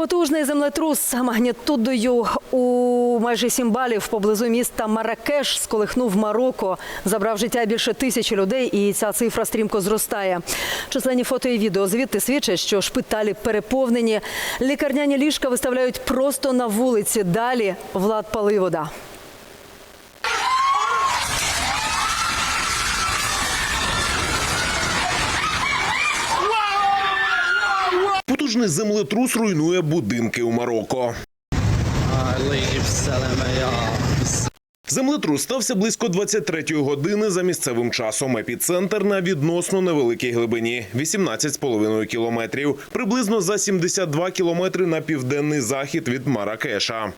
Потужний землетрус магнітудою у майже сім балів поблизу міста Маракеш сколихнув Марокко, забрав життя більше тисячі людей, і ця цифра стрімко зростає. Численні фото і відео звідти свідчать, що шпиталі переповнені. Лікарняні ліжка виставляють просто на вулиці. Далі влад Паливода. Потужний землетрус руйнує будинки у Марокко. Землетрус стався близько 23-ї години за місцевим часом. Епіцентр на відносно невеликій глибині 18,5 кілометрів, приблизно за 72 кілометри на південний захід від Маракеша.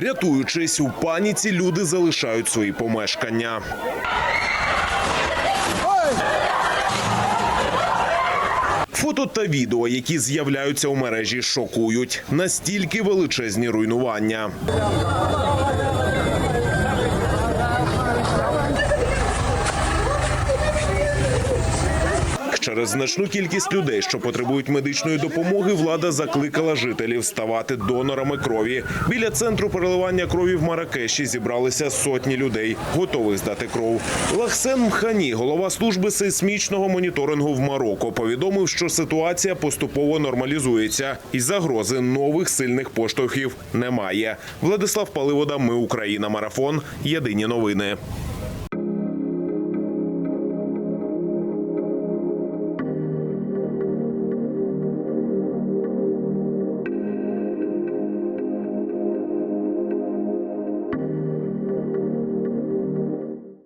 Рятуючись у паніці, люди залишають свої помешкання. Фото та відео, які з'являються у мережі, шокують настільки величезні руйнування. Через значну кількість людей, що потребують медичної допомоги, влада закликала жителів ставати донорами крові. Біля центру переливання крові в Маракеші зібралися сотні людей, готових здати кров. Лахсен Мхані, голова служби сейсмічного моніторингу в Марокко, повідомив, що ситуація поступово нормалізується, і загрози нових сильних поштовхів немає. Владислав Паливода, Ми Україна. Марафон. Єдині новини.